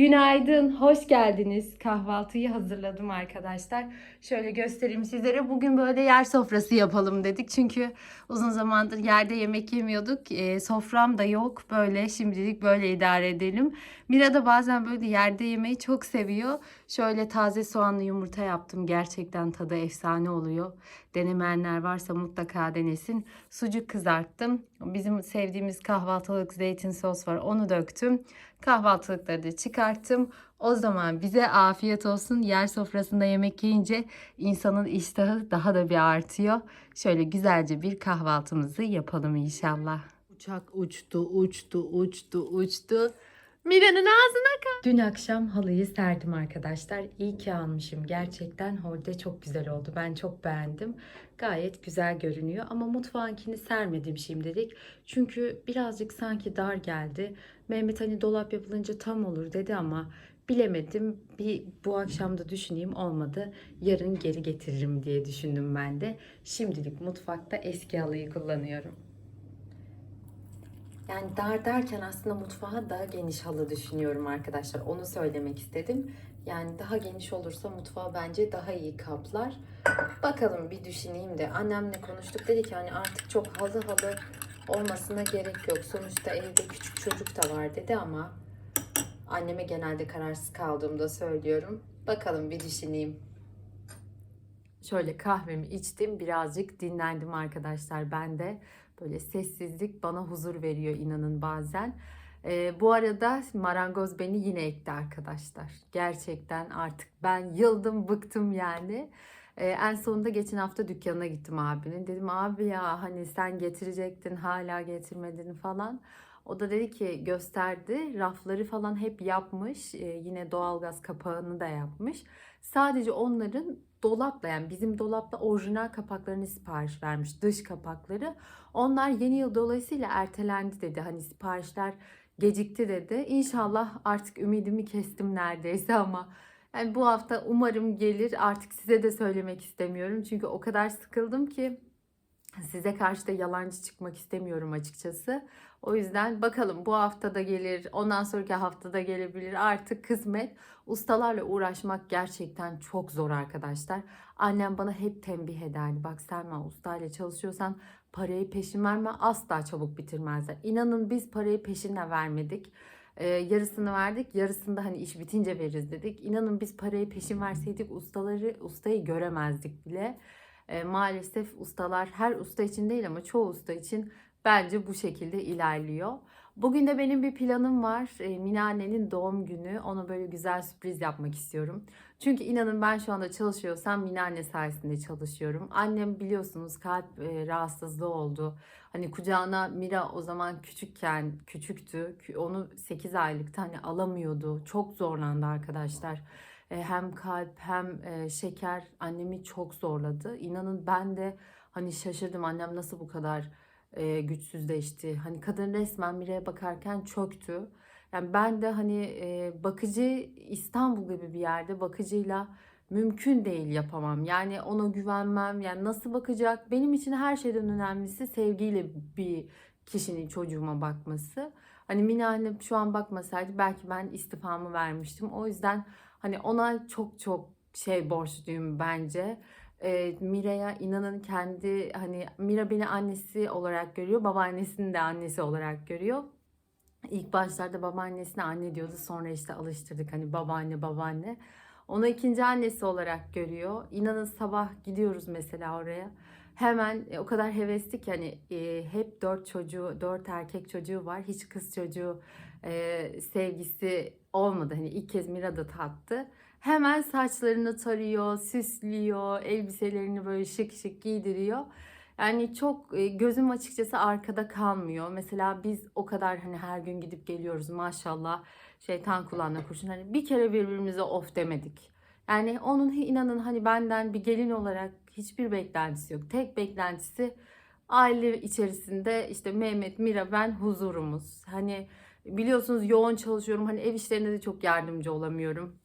Günaydın, hoş geldiniz. Kahvaltıyı hazırladım arkadaşlar. Şöyle göstereyim sizlere. Bugün böyle yer sofrası yapalım dedik. Çünkü uzun zamandır yerde yemek yemiyorduk. Ee, sofram da yok. Böyle şimdilik böyle idare edelim. Mira da bazen böyle yerde yemeyi çok seviyor. Şöyle taze soğanlı yumurta yaptım. Gerçekten tadı efsane oluyor. Denemeyenler varsa mutlaka denesin. Sucuk kızarttım. Bizim sevdiğimiz kahvaltılık zeytin sos var. Onu döktüm. Kahvaltılıkları da çıkarttım. O zaman bize afiyet olsun. Yer sofrasında yemek yiyince insanın iştahı daha da bir artıyor. Şöyle güzelce bir kahvaltımızı yapalım inşallah. Uçak uçtu, uçtu, uçtu, uçtu. Mira'nın ağzına kal. Dün akşam halıyı serdim arkadaşlar. İyi ki almışım. Gerçekten holde çok güzel oldu. Ben çok beğendim. Gayet güzel görünüyor. Ama mutfağınkini sermedim şimdilik. Çünkü birazcık sanki dar geldi. Mehmet hani dolap yapılınca tam olur dedi ama bilemedim. Bir bu akşam da düşüneyim olmadı. Yarın geri getiririm diye düşündüm ben de. Şimdilik mutfakta eski halıyı kullanıyorum. Yani dar derken aslında mutfağa daha geniş halı düşünüyorum arkadaşlar. Onu söylemek istedim. Yani daha geniş olursa mutfağı bence daha iyi kaplar. Bakalım bir düşüneyim de. Annemle konuştuk dedi ki hani artık çok halı halı olmasına gerek yok. Sonuçta evde küçük çocuk da var dedi ama anneme genelde kararsız kaldığımda söylüyorum. Bakalım bir düşüneyim. Şöyle kahvemi içtim, birazcık dinlendim arkadaşlar ben de. Böyle sessizlik bana huzur veriyor inanın bazen. Ee, bu arada marangoz beni yine ekti arkadaşlar. Gerçekten artık ben yıldım, bıktım yani. Ee, en sonunda geçen hafta dükkanına gittim abinin. Dedim abi ya hani sen getirecektin hala getirmedin falan. O da dedi ki gösterdi. Rafları falan hep yapmış. Ee, yine doğalgaz kapağını da yapmış. Sadece onların dolapla yani bizim dolapta orijinal kapaklarını sipariş vermiş. Dış kapakları. Onlar yeni yıl dolayısıyla ertelendi dedi. Hani siparişler gecikti dedi. İnşallah artık ümidimi kestim neredeyse ama yani bu hafta umarım gelir. Artık size de söylemek istemiyorum. Çünkü o kadar sıkıldım ki size karşı da yalancı çıkmak istemiyorum açıkçası. O yüzden bakalım bu hafta da gelir, ondan sonraki haftada gelebilir. Artık kısmet. Ustalarla uğraşmak gerçekten çok zor arkadaşlar. Annem bana hep tembih ederdi. Bak Selma ustayla çalışıyorsan parayı peşin verme asla çabuk bitirmezler. İnanın biz parayı peşinle vermedik. Ee, yarısını verdik, yarısını da hani iş bitince veririz dedik. İnanın biz parayı peşin verseydik ustaları, ustayı göremezdik bile. Ee, maalesef ustalar her usta için değil ama çoğu usta için bence bu şekilde ilerliyor. Bugün de benim bir planım var. E, Mine annenin doğum günü. Ona böyle güzel sürpriz yapmak istiyorum. Çünkü inanın ben şu anda çalışıyorsam Mine anne sayesinde çalışıyorum. Annem biliyorsunuz kalp e, rahatsızlığı oldu. Hani kucağına Mira o zaman küçükken küçüktü. Onu 8 aylıkta hani alamıyordu. Çok zorlandı arkadaşlar. E, hem kalp hem e, şeker annemi çok zorladı. İnanın ben de hani şaşırdım annem nasıl bu kadar e, güçsüzleşti. Hani kadın resmen Mira'ya bakarken çöktü. Yani ben de hani e, bakıcı İstanbul gibi bir yerde bakıcıyla mümkün değil yapamam. Yani ona güvenmem. Yani nasıl bakacak? Benim için her şeyden önemlisi sevgiyle bir kişinin çocuğuma bakması. Hani Mine anne şu an bakmasaydı belki ben istifamı vermiştim. O yüzden hani ona çok çok şey borçluyum bence e, Mira'ya inanın kendi hani Mira beni annesi olarak görüyor. Babaannesini de annesi olarak görüyor. İlk başlarda babaannesine anne diyordu. Sonra işte alıştırdık hani babaanne babaanne. Onu ikinci annesi olarak görüyor. İnanın sabah gidiyoruz mesela oraya. Hemen e, o kadar hevesli ki hani e, hep dört çocuğu, dört erkek çocuğu var. Hiç kız çocuğu e, sevgisi olmadı. Hani ilk kez Mira da tattı. Hemen saçlarını tarıyor, süslüyor, elbiselerini böyle şık şık giydiriyor. Yani çok e, gözüm açıkçası arkada kalmıyor. Mesela biz o kadar hani her gün gidip geliyoruz maşallah. Şeytan kulağına kurşun. Hani bir kere birbirimize of demedik. Yani onun inanın hani benden bir gelin olarak hiçbir beklentisi yok. Tek beklentisi aile içerisinde işte Mehmet, Mira, ben huzurumuz. Hani biliyorsunuz yoğun çalışıyorum. Hani ev işlerinde de çok yardımcı olamıyorum.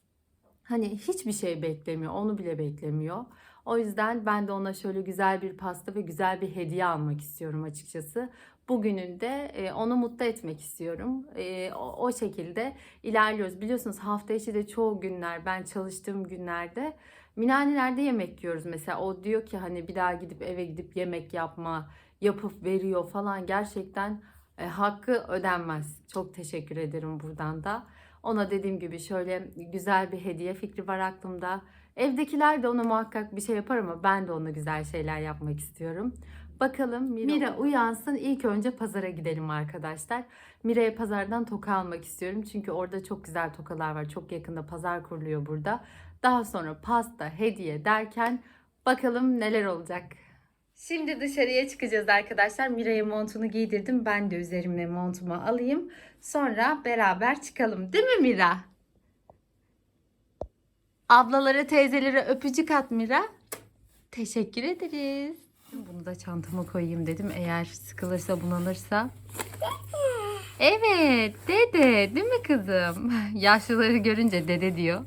Hani hiçbir şey beklemiyor. Onu bile beklemiyor. O yüzden ben de ona şöyle güzel bir pasta ve güzel bir hediye almak istiyorum açıkçası. bugününde e, onu mutlu etmek istiyorum. E, o, o şekilde ilerliyoruz. Biliyorsunuz hafta içi de çoğu günler ben çalıştığım günlerde minanelerde yemek yiyoruz mesela. O diyor ki hani bir daha gidip eve gidip yemek yapma, yapıp veriyor falan. Gerçekten e, hakkı ödenmez. Çok teşekkür ederim buradan da. Ona dediğim gibi şöyle güzel bir hediye fikri var aklımda. Evdekiler de ona muhakkak bir şey yapar ama ben de ona güzel şeyler yapmak istiyorum. Bakalım Mira, Mira uyansın. İlk önce pazara gidelim arkadaşlar. Mira'ya pazardan toka almak istiyorum. Çünkü orada çok güzel tokalar var. Çok yakında pazar kuruluyor burada. Daha sonra pasta, hediye derken bakalım neler olacak. Şimdi dışarıya çıkacağız arkadaşlar. Mira'ya montunu giydirdim. Ben de üzerime montumu alayım. Sonra beraber çıkalım. Değil mi Mira? Ablalara, teyzelere öpücük at Mira. Teşekkür ederiz. Bunu da çantama koyayım dedim. Eğer sıkılırsa, bunalırsa. Evet, dede. Değil mi kızım? Yaşlıları görünce dede diyor.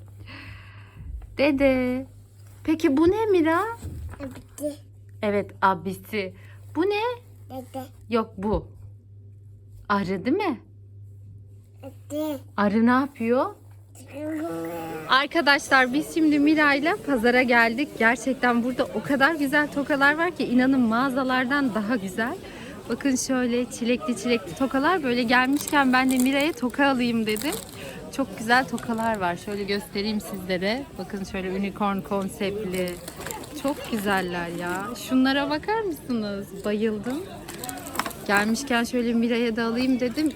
Dede. Peki bu ne Mira? Bitti. Evet, abisi. Bu ne? Dede. Yok bu. Arı değil mi? Bitti. Arı ne yapıyor? Arkadaşlar biz şimdi Mira ile pazara geldik. Gerçekten burada o kadar güzel tokalar var ki inanın mağazalardan daha güzel. Bakın şöyle çilekli çilekli tokalar böyle gelmişken ben de Mira'ya toka alayım dedim. Çok güzel tokalar var. Şöyle göstereyim sizlere. Bakın şöyle unicorn konseptli. Çok güzeller ya. Şunlara bakar mısınız? Bayıldım. Gelmişken şöyle Mira'ya da alayım dedim.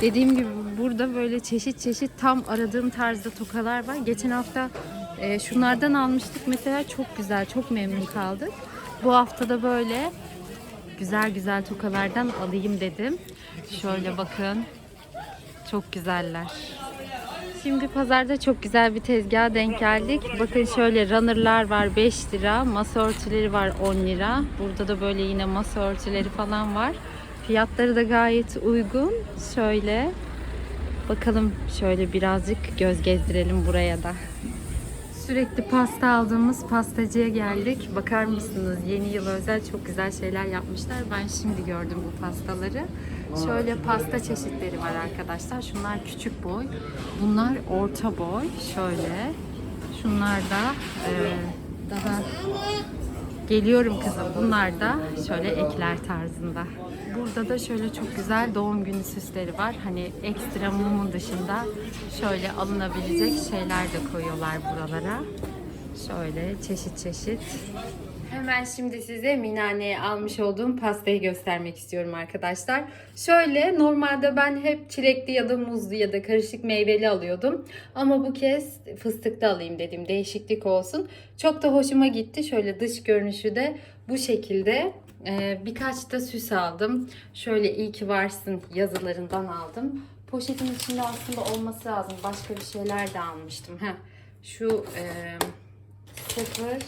Dediğim gibi burada böyle çeşit çeşit tam aradığım tarzda tokalar var. Geçen hafta e, şunlardan almıştık. Mesela çok güzel, çok memnun kaldık. Bu hafta da böyle güzel güzel tokalardan alayım dedim. Şöyle bakın. Çok güzeller. Şimdi pazarda çok güzel bir tezgaha denk geldik. Bakın şöyle runner'lar var 5 lira. Masa örtüleri var 10 lira. Burada da böyle yine masa örtüleri falan var. Fiyatları da gayet uygun. Şöyle bakalım şöyle birazcık göz gezdirelim buraya da. Sürekli pasta aldığımız pastacıya geldik. Bakar mısınız? Yeni yıl özel çok güzel şeyler yapmışlar. Ben şimdi gördüm bu pastaları. Şöyle pasta çeşitleri var arkadaşlar. Şunlar küçük boy. Bunlar orta boy. Şöyle. Şunlar da e, daha Geliyorum kızım. Bunlar da şöyle ekler tarzında. Burada da şöyle çok güzel doğum günü süsleri var. Hani ekstra mumun dışında şöyle alınabilecek şeyler de koyuyorlar buralara. Şöyle çeşit çeşit. Hemen şimdi size Minane'ye almış olduğum pastayı göstermek istiyorum arkadaşlar. Şöyle normalde ben hep çilekli ya da muzlu ya da karışık meyveli alıyordum. Ama bu kez fıstıklı alayım dedim değişiklik olsun. Çok da hoşuma gitti. Şöyle dış görünüşü de bu şekilde. Ee, birkaç da süs aldım. Şöyle iyi ki varsın yazılarından aldım. Poşetin içinde aslında olması lazım. Başka bir şeyler de almıştım. Heh. Şu e, sıfır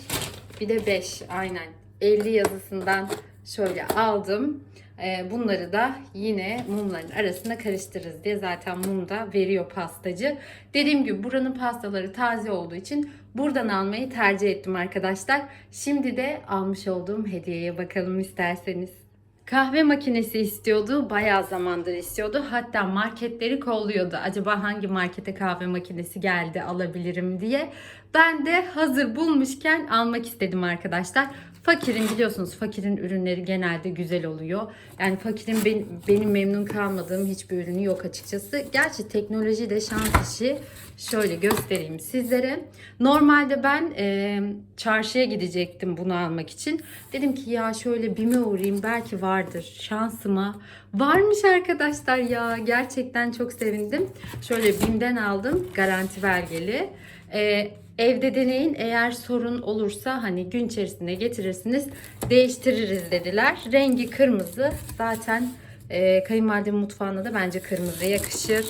bir de 5 aynen 50 yazısından şöyle aldım. Ee, bunları da yine mumların arasına karıştırırız diye zaten mum da veriyor pastacı. Dediğim gibi buranın pastaları taze olduğu için buradan almayı tercih ettim arkadaşlar. Şimdi de almış olduğum hediyeye bakalım isterseniz. Kahve makinesi istiyordu. Bayağı zamandır istiyordu. Hatta marketleri kolluyordu. Acaba hangi markete kahve makinesi geldi alabilirim diye. Ben de hazır bulmuşken almak istedim arkadaşlar. Fakirin biliyorsunuz fakirin ürünleri genelde güzel oluyor. Yani fakirin ben- benim memnun kalmadığım hiçbir ürünü yok açıkçası. Gerçi teknoloji de şans işi. Şöyle göstereyim sizlere. Normalde ben e, çarşıya gidecektim bunu almak için. Dedim ki ya şöyle BİM'e uğrayayım belki vardır şansıma. Varmış arkadaşlar ya gerçekten çok sevindim. Şöyle BİM'den aldım garanti belgeli. E, evde deneyin eğer sorun olursa hani gün içerisinde getirirsiniz değiştiririz dediler. Rengi kırmızı zaten e, kayınvalidem mutfağına da bence kırmızı yakışır.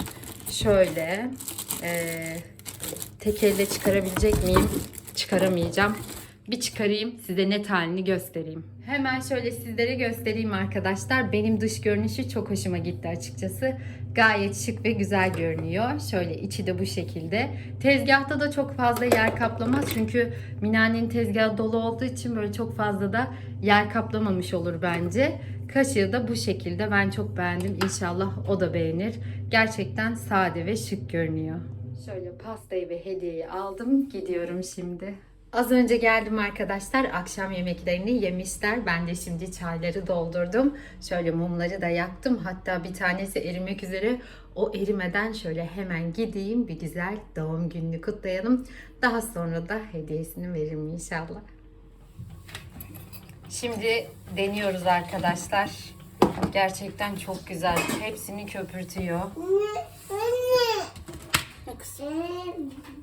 Şöyle e, tek elle çıkarabilecek miyim? Çıkaramayacağım. Bir çıkarayım size net halini göstereyim. Hemen şöyle sizlere göstereyim arkadaşlar. Benim dış görünüşü çok hoşuma gitti açıkçası. Gayet şık ve güzel görünüyor. Şöyle içi de bu şekilde. Tezgahta da çok fazla yer kaplamaz. Çünkü Minane'nin tezgahı dolu olduğu için böyle çok fazla da yer kaplamamış olur bence. Kaşığı da bu şekilde. Ben çok beğendim. İnşallah o da beğenir. Gerçekten sade ve şık görünüyor. Şöyle pastayı ve hediyeyi aldım. Gidiyorum şimdi. Az önce geldim arkadaşlar. Akşam yemeklerini yemişler. Ben de şimdi çayları doldurdum. Şöyle mumları da yaktım. Hatta bir tanesi erimek üzere. O erimeden şöyle hemen gideyim. Bir güzel doğum gününü kutlayalım. Daha sonra da hediyesini veririm inşallah. Şimdi deniyoruz arkadaşlar. Gerçekten çok güzel. Hepsini köpürtüyor.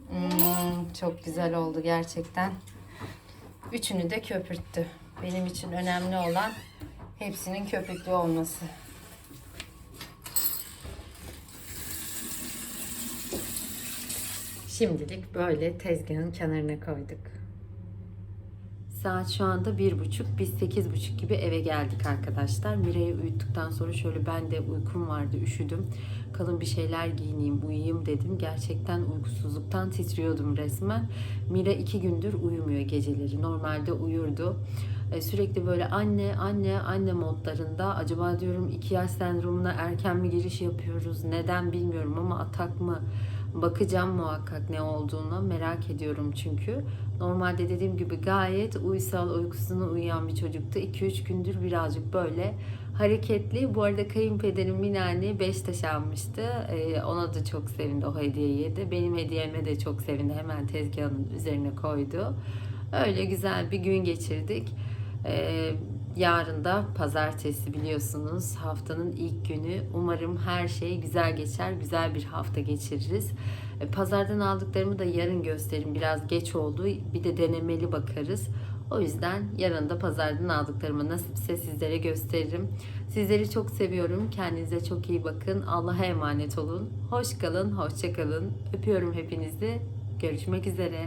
Hmm, çok güzel oldu gerçekten. Üçünü de köpürttü. Benim için önemli olan hepsinin köpüklü olması. Şimdilik böyle tezgahın kenarına koyduk. Saat şu anda bir buçuk. Biz sekiz buçuk gibi eve geldik arkadaşlar. Mira'yı uyuttuktan sonra şöyle ben de uykum vardı, üşüdüm. Kalın bir şeyler giyineyim, uyuyayım dedim. Gerçekten uykusuzluktan titriyordum resmen. Mira iki gündür uyumuyor geceleri. Normalde uyurdu. E, Sürekli böyle anne, anne, anne modlarında. Acaba diyorum iki yaş sendromuna erken mi giriş yapıyoruz? Neden bilmiyorum ama atak mı? Bakacağım muhakkak ne olduğunu merak ediyorum çünkü. Normalde dediğim gibi gayet uysal uykusunu uyuyan bir çocuktu. 2-3 gündür birazcık böyle hareketli. Bu arada kayınpederim Minani Beşiktaş almıştı. Ee, ona da çok sevindi o hediyeyi de. Benim hediyeme de çok sevindi. Hemen tezgahın üzerine koydu. Öyle güzel bir gün geçirdik. Ee, yarın da pazartesi biliyorsunuz haftanın ilk günü. Umarım her şey güzel geçer, güzel bir hafta geçiririz. E, Pazardan aldıklarımı da yarın gösteririm. Biraz geç oldu. Bir de denemeli bakarız. O yüzden yarın da pazardan aldıklarımı nasipse sizlere gösteririm. Sizleri çok seviyorum. Kendinize çok iyi bakın. Allah'a emanet olun. Hoş kalın, hoşça kalın. Öpüyorum hepinizi. Görüşmek üzere.